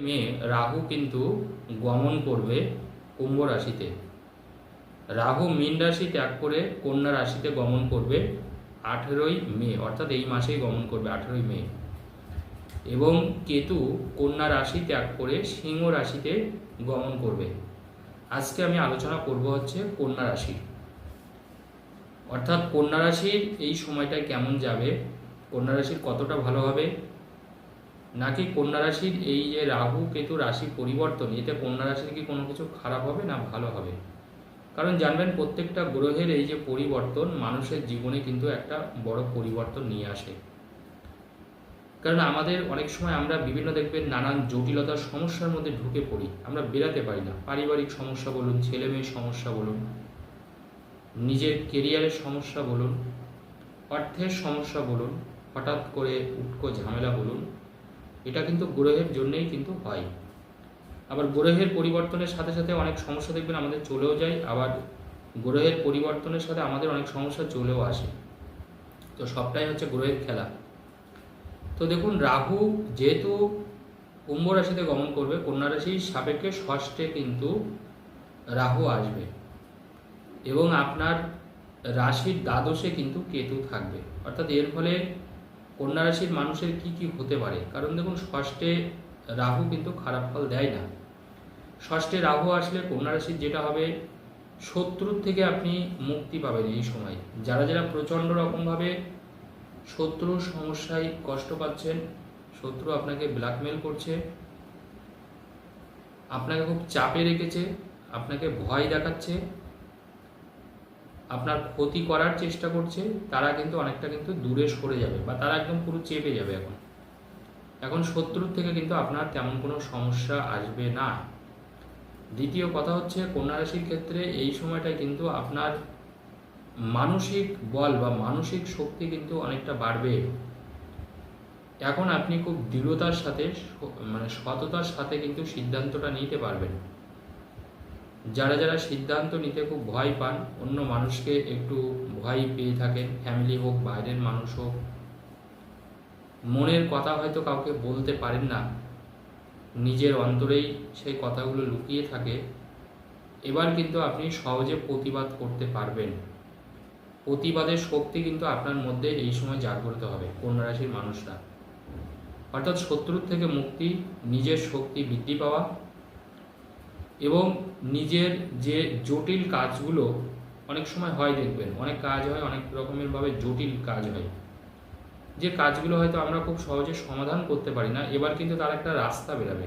মেয়ে রাহু কিন্তু গমন করবে কুম্ভ রাশিতে। রাহু মীন রাশি ত্যাগ করে কন্যা রাশিতে গমন করবে আঠেরোই মে, অর্থাৎ এই মাসেই গমন করবে আঠেরোই মে। এবং কেতু কন্যা রাশি ত্যাগ করে সিংহ রাশিতে গমন করবে। আজকে আমি আলোচনা করব হচ্ছে কন্যা রাশি। অর্থাৎ কন্যা রাশির এই সময়টা কেমন যাবে? কন্যা রাশির কতটা ভালো হবে? নাকি কন্যা রাশির এই যে রাহু, কেতু রাশি পরিবর্তন, এতে কন্যা রাশির কি কোনো কিছু খারাপ হবে না ভালো হবে? কারণ জানবেন, প্রত্যেকটা গ্রহের এই যে পরিবর্তন মানুষের জীবনে কিন্তু একটা বড় পরিবর্তন নিয়ে আসে। কারণ আমাদের অনেক সময় আমরা বিভিন্ন দেখবেন নানান জটিলতার সমস্যার মধ্যে ঢুকে পড়ি। আমরা বেরাতে পারি না। পারিবারিক সমস্যা বলুন ছেলে মেয়ের সমস্যা বলুন, নিজের কেরিয়ারের সমস্যা বলুন, অর্থের সমস্যা বলুন, হঠাৎ করে উটকো ঝামেলা বলুন এটা কিন্তু গ্রহের জন্যই কিন্তু হয়। আবার গ্রহের পরিবর্তনের সাথে সাথে অনেক সমস্যা দেখবেন আমাদের চলেও যায়, আবার গ্রহের পরিবর্তনের সাথে আমাদের অনেক সমস্যা চলেও আসে। তো সবটাই হচ্ছে গ্রহের খেলা। তো দেখুন, রাহু যেহেতু কুম্ভ রাশিতে গমন করবে, কন্যা রাশির সাপেক্ষে ষষ্ঠে কিন্তু রাহু আসবে এবং আপনার রাশির দ্বাদশে কিন্তু কেতু থাকবে। অর্থাৎ এর ফলে কন্যা রাশির মানুষের কি কি হতে পারে? কারণ দেখুন, ষষ্ঠে রাহু কিন্তু খারাপ ফল দেয় না। ষষ্ঠে রাহু আসলে কন্যা রাশির যেটা হবে, শত্রুর থেকে আপনি মুক্তি পাবেন এই সময়। যারা যারা প্রচণ্ড রকমভাবে শত্রুর সমস্যায় কষ্ট পাচ্ছেন, শত্রু আপনাকে ব্ল্যাকমেল করছে, আপনাকে খুব চাপে রেখেছে, আপনাকে ভয় দেখাচ্ছে আপনার ক্ষতি করার চেষ্টা করছে, তারা কিন্তু অনেকটা কিন্তু দূরে সরে যাবে বা তারা একদম পুরো চেপে যাবে এখন। এখন শত্রুর থেকে কিন্তু আপনার তেমন কোনো সমস্যা আসবে না। দ্বিতীয় কথা হচ্ছে, কন্যা রাশির ক্ষেত্রে এই সময়টায় কিন্তু আপনার মানসিক বল বা মানসিক শক্তি কিন্তু অনেকটা বাড়বে। এখন আপনি খুব দৃঢ়তার সাথে মানে সততার সাথে কিন্তু সিদ্ধান্তটা নিতে পারবেন। যারা যারা সিদ্ধান্ত নিতে খুব ভয় পান, অন্য মানুষকে একটু ভয় পেয়ে থাকেন ফ্যামিলি হোক, বাইরের মানুষ হোক। মনের কথা হয়তো কাউকে বলতে পারেন না। নিজের অন্তরেই সেই কথাগুলো লুকিয়ে থাকে। এবার কিন্তু আপনি সহজে প্রতিবাদ করতে পারবেন। প্রতিবাদের শক্তি কিন্তু আপনার মধ্যে এই সময় জাগ্রত হবে কন্যা রাশির মানুষরা। অর্থাৎ শত্রুর থেকে মুক্তি, নিজের শক্তি বৃদ্ধি পাওয়া এবং নিজের যে জটিল কাজগুলো অনেক সময় হয় দেখবেন, অনেক কাজ হয়, অনেক রকমেরভাবে জটিল কাজ হয়। যে কাজগুলো হয়তো আমরা খুব সহজে সমাধান করতে পারি না, এবার কিন্তু তার একটা রাস্তা বেরাবে।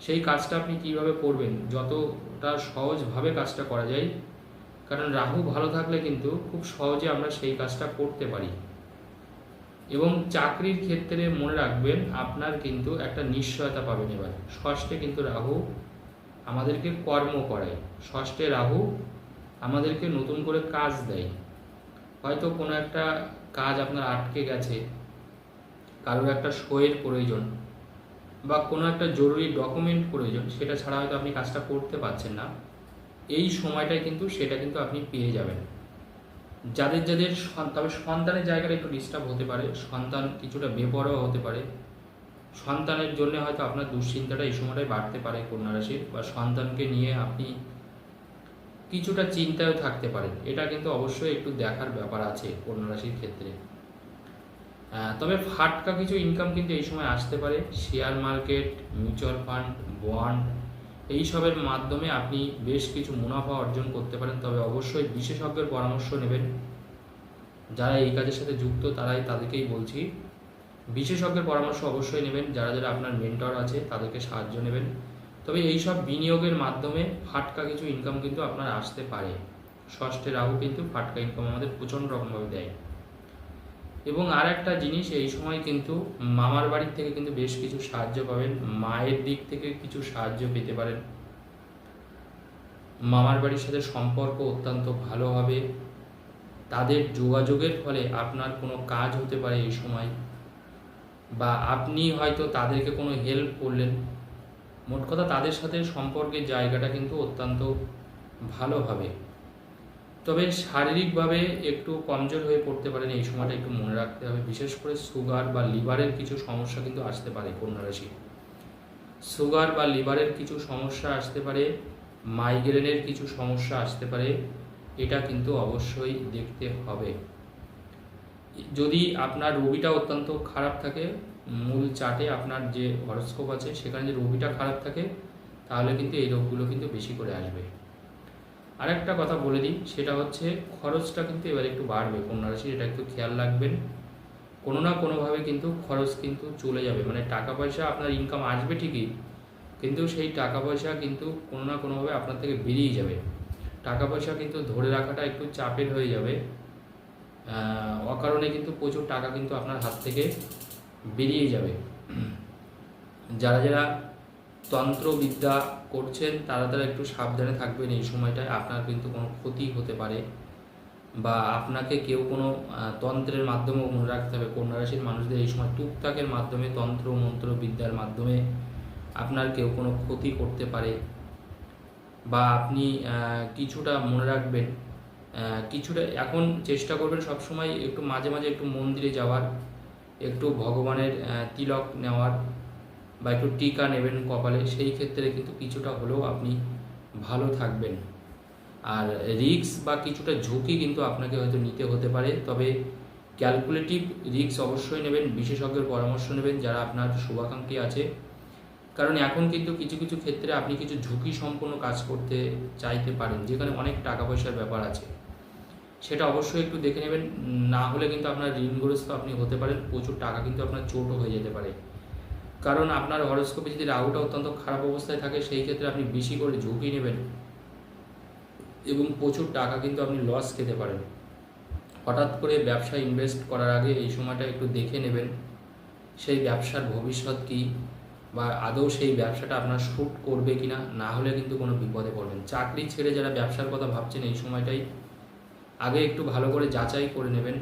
সেই কাজটা আপনি কীভাবে করবেন, যতটা সহজভাবে কাজটা করা যায়, কারণ রাহু ভালো থাকলে কিন্তু খুব সহজে আমরা সেই কাজটা করতে পারি। এবং চাকরির ক্ষেত্রে মনে রাখবেন, আপনার কিন্তু একটা নিশ্চয়তা পাবেন এবার। ষষ্ঠে কিন্তু রাহু আমাদেরকে কর্ম করায় ষষ্ঠে রাহু আমাদেরকে নতুন করে কাজ দেয়। হয়তো কোনো একটা কাজ আপনার আটকে গেছে, কারোর একটা সইয়ের প্রয়োজন বা কোনো একটা জরুরি ডকুমেন্ট প্রয়োজন, সেটা ছাড়া হয়তো আপনি কাজটা করতে পারছেন না। এই সময়টায় কিন্তু সেটা কিন্তু আপনি পেয়ে যাবেন। যাদের যাদের তবে সন্তানের জায়গাটা একটু ডিস্টার্ব হতে পারে, সন্তান কিছুটা বেপরোয়া হতে পারে। সন্তানের জন্য হয়তো আপনার দুশ্চিন্তাটা এই সময়টায় বাড়তে পারে কন্যা রাশির, বা সন্তানকে নিয়ে আপনি কিছুটা চিন্তায় থাকতে পারেন। এটা কিন্তু অবশ্যই একটু দেখার ব্যাপার আছে কন্যা রাশির ক্ষেত্রে। তবে ফাটকা কিছু ইনকাম কিন্তু এই সময় আসতে পারে। Share market mutual fund bond এইসবের মাধ্যমে আপনি বেশ কিছু মুনাফা অর্জন করতে পারেন। তবে অবশ্যই বিশেষজ্ঞের পরামর্শ নেবেন। যারা এই কাজের সাথে যুক্ত, তারাই তাদেরকেই বলছি বিশেষজ্ঞের পরামর্শ অবশ্যই নেবেন। যারা যারা আপনার মেন্টর আছে, তাদেরকে সাহায্য নেবেন। তবে এই সব বিনিয়োগের মাধ্যমে ফাটকা কিছু ইনকাম কিন্তু আপনার আসতে পারে। ষষ্ঠে রাহু কিন্তু ফাটকা ইনকাম আমাদের প্রচণ্ড রকমভাবে দেয়। এবং আর একটা জিনিস, এই সময় কিন্তু মামার বাড়ির থেকে কিন্তু বেশ কিছু সাহায্য পাবেন। মায়ের দিক থেকে কিছু সাহায্য পেতে পারেন। মামার বাড়ির সাথে সম্পর্ক অত্যন্ত ভালো হবে। তাদের যোগাযোগের ফলে আপনার কোনো কাজ হতে পারে এই সময়। বা আপনি হয়তো তাদেরকে কোনো হেল্প করলেন। মোট কথা তাদের সাথে সম্পর্কের জায়গাটা কিন্তু অত্যন্ত ভালো হবে তবে শারীরিকভাবে একটু কমজোর হয়ে পড়তে পারেন, এই সময়টা একটু মনে রাখতে হবে। বিশেষ করে সুগার বা লিভারের কিছু সমস্যা কিন্তু আসতে পারে কন্যা রাশি সুগার বা লিভারের কিছু সমস্যা আসতে পারে মাইগ্রেনের কিছু সমস্যা আসতে পারে, এটা কিন্তু অবশ্যই দেখতে হবে। যদি আপনার রবিটা অত্যন্ত খারাপ থাকে, মূল চাটে আপনার যে হরস্কোপ আছে, সেখানে যে রবিটা খারাপ থাকে, তাহলে কিন্তু এই রোগগুলো কিন্তু বেশি করে আসবে। আরেকটা কথা বলে দিই, সেটা হচ্ছে খরচটা কিন্তু এবার একটু বাড়বে। কন্যা রাশি এটা একটু খেয়াল রাখবেন। কোনো না কোনোভাবে কিন্তু খরচ কিন্তু চলে যাবে। মানে টাকা পয়সা আপনার ইনকাম আসবে ঠিকই, কিন্তু সেই টাকা পয়সা কিন্তু কোনো না কোনোভাবে আপনার থেকে বেরিয়ে যাবে। টাকা পয়সা কিন্তু ধরে রাখাটা একটু চাপের হয়ে যাবে। অকারণে কিন্তু প্রচুর টাকা কিন্তু আপনার হাত থেকে বেরিয়ে যাবে। যারা যারা তন্ত্রবিদ্যা করছেন, তারা তারা একটু সাবধানে থাকবেন এই সময়টায়। আপনার কিন্তু কোনো ক্ষতি হতে পারে বা আপনাকে কেউ কোনো তন্ত্রের মাধ্যমেও মনে রাখতে হবে। কন্যা রাশির মানুষদের এই সময় টুকটাকের মাধ্যমে তন্ত্র, মন্ত্র, বিদ্যার মাধ্যমে আপনার কেউ কোনো ক্ষতি করতে পারে বা আপনি কিছুটা মনে রাখবেন। কিছুটা এখন চেষ্টা করবেন সবসময় একটু মাঝে মাঝে একটু মন্দিরে যাওয়ার, একটু ভগবানের তিলক নেওয়ার বা একটু টিকা নেবেন কপালে, সেই ক্ষেত্রে কিন্তু কিছুটা হলেও আপনি ভালো থাকবেন। আর রিক্স বা কিছুটা ঝুঁকি কিন্তু আপনাকে হয়তো নিতে হতে পারে, তবে ক্যালকুলেটিভ রিক্স অবশ্যই নেবেন, বিশেষজ্ঞের পরামর্শ নেবেন যারা আপনার শুভাকাঙ্ক্ষী আছে। কারণ এখন কিন্তু কিছু কিছু ক্ষেত্রে আপনি কিছু ঝুঁকি সম্পন্ন কাজ করতে চাইতে পারেন, যেখানে অনেক টাকা পয়সার ব্যাপার আছে। সেটা অবশ্যই একটু দেখে নেবেন। না হলে কিন্তু আপনার ঋণগ্রস্ত আপনি হতে পারেন। প্রচুর টাকা কিন্তু আপনার চোটও হয়ে যেতে পারে। কারণ আপনার হরস্কোপে যদি রাহুটা অত্যন্ত খারাপ অবস্থায় থাকে, সেই ক্ষেত্রে আপনি বেশি করে ঝুঁকি নেবেন এবং প্রচুর টাকা কিন্তু আপনি লস খেতে পারেন। হঠাৎ করে ব্যবসা ইনভেস্ট করার আগে এই সময়টা একটু দেখে নেবেন, সেই ব্যবসার ভবিষ্যৎ কী বা আদৌ সেই ব্যবসাটা আপনার শ্যুট করবে কিনা? না হলে কিন্তু কোনো বিপদে পড়বেন। চাকরি ছেড়ে যারা ব্যবসার কথা ভাবছেন, এই সময়টাই আগে একটু ভালো করে যাচাই করে নেবেন।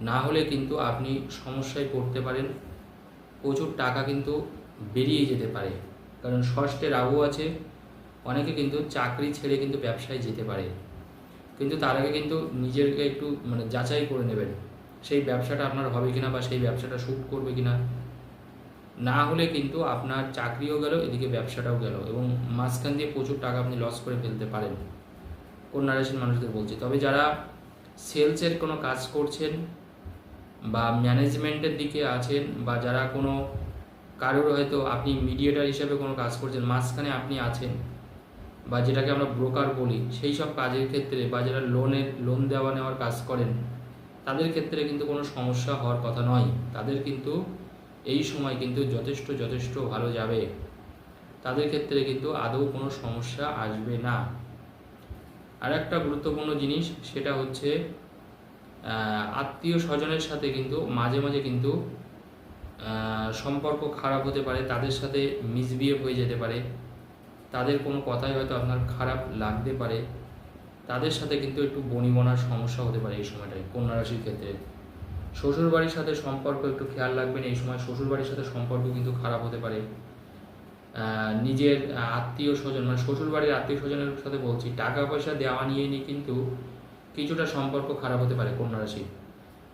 না হলে কিন্তু আপনি সমস্যায় পড়তে পারেন। প্রচুর টাকা কিন্তু বেরিয়ে যেতে পারে। কারণ ষষ্ঠে রাহু আছে, অনেকে কিন্তু চাকরি ছেড়ে কিন্তু ব্যবসায় যেতে পারে। কিন্তু তার আগে কিন্তু নিজেকে একটু মানে যাচাই করে নেবেন। সেই ব্যবসাটা আপনার হবে কিনা বা সেই ব্যবসাটা শ্যুট করবে কিনা। না হলে কিন্তু আপনার চাকরিও গেল, এদিকে ব্যবসাটাও গেল এবং মাঝখান দিয়ে প্রচুর টাকা আপনি লস করে ফেলতে পারেন। কন্যা রাশির মানুষদের বলছি। তবে যারা সেলসের কোনো কাজ করছেন বা ম্যানেজমেন্টের দিকে আছেন বা যারা কোনো কারোর হয়তো আপনি মিডিয়েটার হিসাবে কোনো কাজ করছেন, মাঝখানে আপনি আছেন বা যেটাকে আমরা ব্রোকার বলি, সেই সব কাজের ক্ষেত্রে বা যারা লোনের লোন দেওয়া নেওয়ার কাজ করেন, তাদের ক্ষেত্রে কিন্তু কোনো সমস্যা হওয়ার কথা নয়। তাদের কিন্তু এই সময় কিন্তু যথেষ্ট যথেষ্ট ভালো যাবে। তাদের ক্ষেত্রে কিন্তু আদৌ কোনো সমস্যা আসবে না। আর একটা গুরুত্বপূর্ণ জিনিস, সেটা হচ্ছে আত্মীয় স্বজনের সাথে কিন্তু, মাঝে মাঝে কিন্তু সম্পর্ক খারাপ হতে পারে, তাদের সাথে মিসবিহেভ হয়ে যেতে পারে, তাদের কোনো কথাই হয়তো আপনার খারাপ লাগতে পারে, তাদের সাথে কিন্তু একটু বনিবনার সমস্যা হতে পারে এই সময়টায় কন্যা রাশির ক্ষেত্রে। শ্বশুরবাড়ির সাথে সম্পর্ক একটু খেয়াল রাখবেন, এই সময় শ্বশুরবাড়ির সাথে সম্পর্ক কিন্তু খারাপ হতে পারে নিজের আত্মীয় স্বজন মানে শ্বশুর বাড়ির আত্মীয় স্বজনের সাথে বলছি টাকা পয়সা দেওয়া নিয়ে নিয়ে কিন্তু কিছুটা সম্পর্ক খারাপ হতে পারে কন্যা রাশি।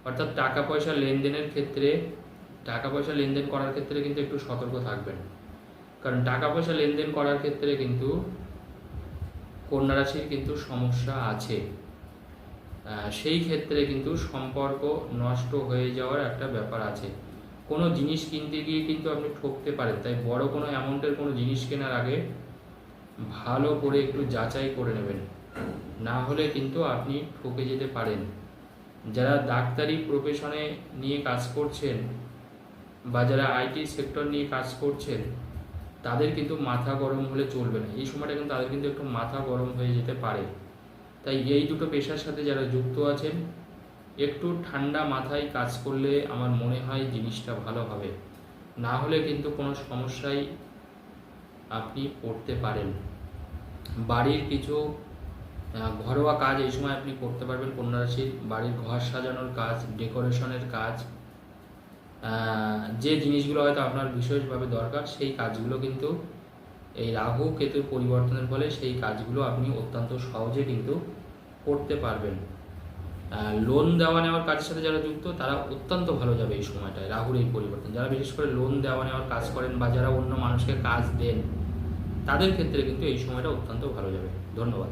অর্থাৎ টাকা পয়সা লেনদেনের ক্ষেত্রে টাকা পয়সা লেনদেন করার ক্ষেত্রে কিন্তু একটু সতর্ক থাকবেন। কারণ টাকা পয়সা লেনদেন করার ক্ষেত্রে কিন্তু কন্যা রাশির কিন্তু সমস্যা আছে। সেই ক্ষেত্রে কিন্তু সম্পর্ক নষ্ট হয়ে যাওয়ার একটা ব্যাপার আছে। কোনো জিনিস কিনতে গিয়ে কিন্তু আপনি ঠকতে পারেন। তাই বড় কোনো অ্যামাউন্টের কোনো জিনিস কেনার আগে ভালো করে একটু যাচাই করে নেবেন। না হলে কিন্তু আপনি ঠকে যেতে পারেন। যারা ডাক্তারি প্রফেশনে নিয়ে কাজ করছেন বা যারা আইটি সেক্টর নিয়ে কাজ করছেন, তাদের কিন্তু মাথা গরম হলে চলবে না। এই সময়টা কিন্তু তাদের কিন্তু একটু মাথা গরম হয়ে যেতে পারে। তাই এই দুটো পেশার সাথে যারা যুক্ত আছেন একটু ঠান্ডা মাথায় কাজ করলে আমার মনে হয় জিনিসটা ভালো হবে। না হলে কিন্তু কোনো সমস্যায় আপনি পড়তে পারেন। বাড়ির কিছু ঘরোয়া কাজ এই সময় আপনি করতে পারবেন। কন্যা রাশির বাড়ির ঘর সাজানোর কাজ, ডেকোরেশনের কাজ যে জিনিসগুলো হয়তো আপনার বিশেষভাবে দরকার, সেই কাজগুলো কিন্তু এই রাহু কেতুর পরিবর্তনের ফলে সেই কাজগুলো আপনি অত্যন্ত সহজে কিন্তু করতে পারবেন। লোন দেওয়া নেওয়ার কাজের সাথে যারা যুক্ত, তারা অত্যন্ত ভালো যাবে এই সময়টায় রাহুর এই পরিবর্তন। যারা বিশেষ করে লোন দেওয়া নেওয়ার কাজ করেন বা যারা অন্য মানুষকে কাজ দেন, তাদের ক্ষেত্রে কিন্তু এই সময়টা অত্যন্ত ভালো যাবে। ধন্যবাদ।